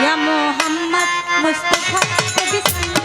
ইয়া মোহাম্মদ মুস্তাফা নবী সাল্লাল্লাহু